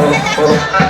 oh.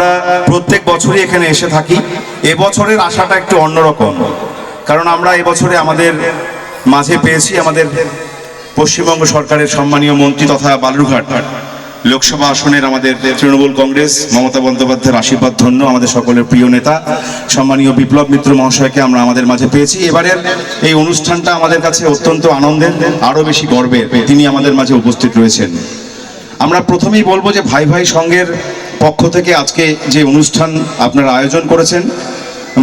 আমরা প্রত্যেক বছরই এখানে এসে থাকি। এবছরের আশাটা একটু অন্যরকম। কারণ আমরা এবছরে আমাদের মাঝে পেয়েছি আমাদের পশ্চিমবঙ্গ সরকারের সম্মানীয় মন্ত্রী তথা বালুরঘাট লোকসভা আসনের আমাদের তৃণমূল কংগ্রেস, মমতা বন্দ্যোপাধ্যায়ের আশীর্বাদ ধন্য আমাদের সকলের প্রিয় নেতা, সম্মানীয় বিপ্লব মিত্র মহাশয়কে আমরা আমাদের মাঝে পেয়েছি। এবারের এই অনুষ্ঠানটা আমাদের কাছে অত্যন্ত আনন্দের, আরও বেশি গর্বের। তিনি আমাদের মাঝে উপস্থিত রয়েছেন। আমরা প্রথমেই বলব যে ভাই ভাই সংঘের পক্ষ থেকে আজকে যে অনুষ্ঠান আপনারা আয়োজন করেছেন,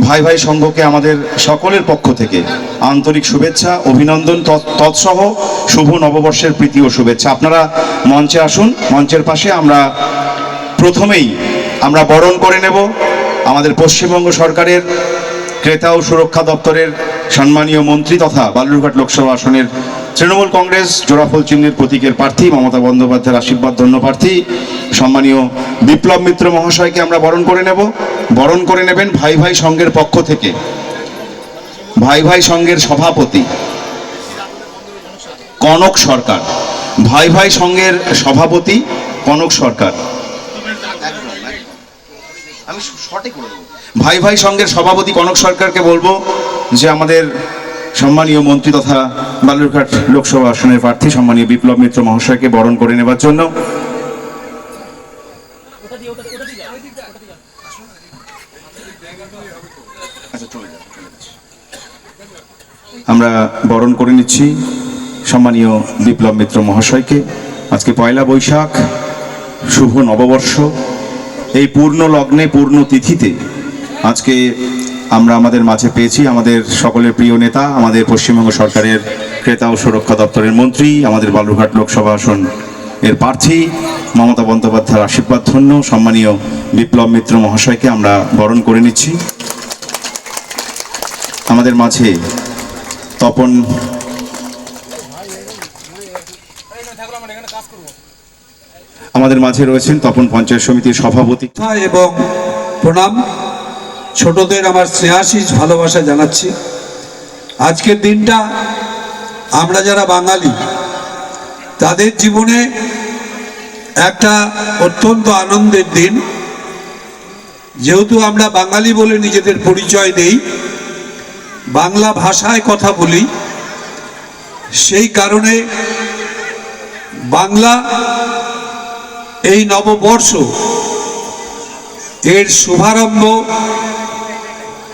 ভাই ভাই সংঘকে আমাদের সকলের পক্ষ থেকে আন্তরিক শুভেচ্ছা, অভিনন্দন, তৎ- তৎসহ শুভ নববর্ষের প্রীতি ও শুভেচ্ছা। আপনারা মঞ্চে আসুন, মঞ্চের পাশে আমরা প্রথমেই আমরা বরণ করে নেব আমাদের পশ্চিমবঙ্গ সরকারের ক্রেতা ও সুরক্ষা দপ্তরের সম্মানীয় মন্ত্রী তথা বালুরঘাট লোকসভা আসনের তৃণমূল কংগ্রেস, জোড়াফল চিহ্নের প্রতীকের প্রার্থী, মমতা বন্দ্যোপাধ্যায়ের আশীর্বাদ ধন্য প্রার্থী, সম্মানীয় বিপ্লব মিত্র মহাশয়কে আমরা বরণ করে নেব। বরণ করে নেবেন ভাই ভাই সংঘের পক্ষ থেকে। ভাই ভাই সংঘের সভাপতি, কনক সরকার। ভাই ভাই সংঘের সভাপতি, কনক সরকার। ভাই ভাই সংঘের সভাপতি কনক সরকারকে বলব যে আমাদের সম্মানীয় মন্ত্রী তথা বালুরঘাট লোকসভা আসনের প্রার্থী সম্মানীয় বিপ্লব মিত্র মহাশয়কে বরণ করে নেবার জন্য। আমরা বরণ করে নিচ্ছি সম্মানীয় বিপ্লব মিত্র মহাশয়কে আজকে পয়লা বৈশাখ, শুভ নববর্ষ এই পূর্ণ লগ্নে, পূর্ণ তিথিতে আজকে আমরা আমাদের মাঝে পেয়েছি আমাদের সকলের প্রিয় নেতা, আমাদের পশ্চিমবঙ্গ সরকারের ক্রেতা ও সুরক্ষা দপ্তরের মন্ত্রী, আমাদের বালুরঘাট লোকসভা আসন এর প্রার্থী, মমতা বন্দ্যোপাধ্যায়ের আশীর্বাদ ধন্য, সম্মানীয় বিপ্লব মিত্র মহাশয়কে আমরা বরণ করে নিচ্ছি। আমাদের মাঝে তপন আমাদের মাঝে রয়েছেন তপন পঞ্চায়েত সমিতির সভাপতি। এবং প্রণাম। ছোটদের আমার স্নেহাশিস ভালোবাসা জানাচ্ছি। আজকের দিনটা আমরা যারা বাঙালি, তাদের জীবনে একটা অত্যন্ত আনন্দের দিন। যেহেতু আমরা বাঙালি বলে নিজেদের পরিচয় দেই, বাংলা ভাষায় কথা বলি, সেই কারণে বাংলা এই নববর্ষ এর শুভারম্ভ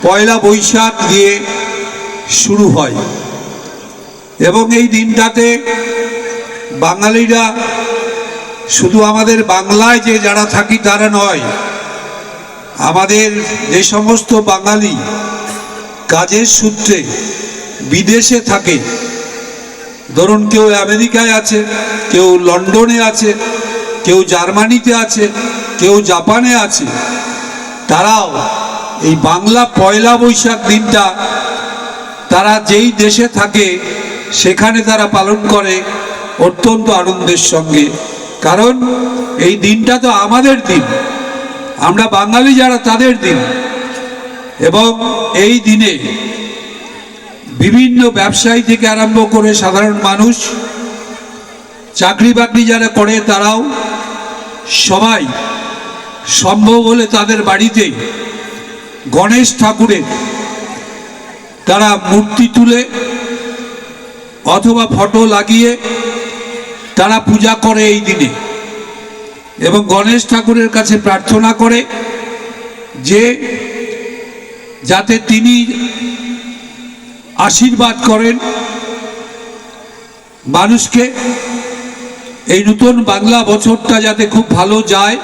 পয়লা বৈশাখ দিয়ে শুরু হয়। এবং এই দিনটাতে বাঙালিরা শুধু আমাদের বাংলায় যে যারা থাকি তারা নয়, আমাদের যে সমস্ত বাঙালি কাজের সূত্রে বিদেশে থাকে, ধরুন কেউ আমেরিকায় আছে, কেউ লন্ডনে আছে, কেউ জার্মানিতে আছে, কেউ জাপানে আছে, তারাও এই বাংলা পয়লা বৈশাখ দিনটা তারা যেই দেশে থাকে, সেখানে তারা পালন করে অত্যন্ত আনন্দের সঙ্গে। কারণ এই দিনটা তো আমাদের দিন। আমরা বাঙালি যারা, তাদের দিন। এবং এই দিনে বিভিন্ন ব্যবসায়ী থেকে আরম্ভ করে সাধারণ মানুষ চাকরি বাকরি যারা করে, তারাও সবাই সম্ভব হলে তাদের বাড়িতে গণেশ ঠাকুরের তারা মূর্তি তুলে অথবা ফটো লাগিয়ে তারা পূজা করে এই দিনে। এবং গণেশ ঠাকুরের কাছে প্রার্থনা করে যে যাতে তিনি আশীর্বাদ করেন মানুষকে। এই নতুন বাংলা বছরটা যাতে খুব ভালো যায়।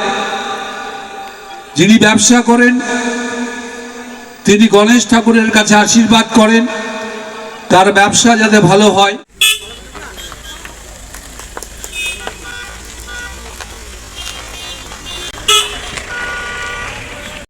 যিনি ব্যবসা করেন তিনি গণেশ ঠাকুরের কাছে আশীর্বাদ করেন তার ব্যবসা যাতে ভালো হয়।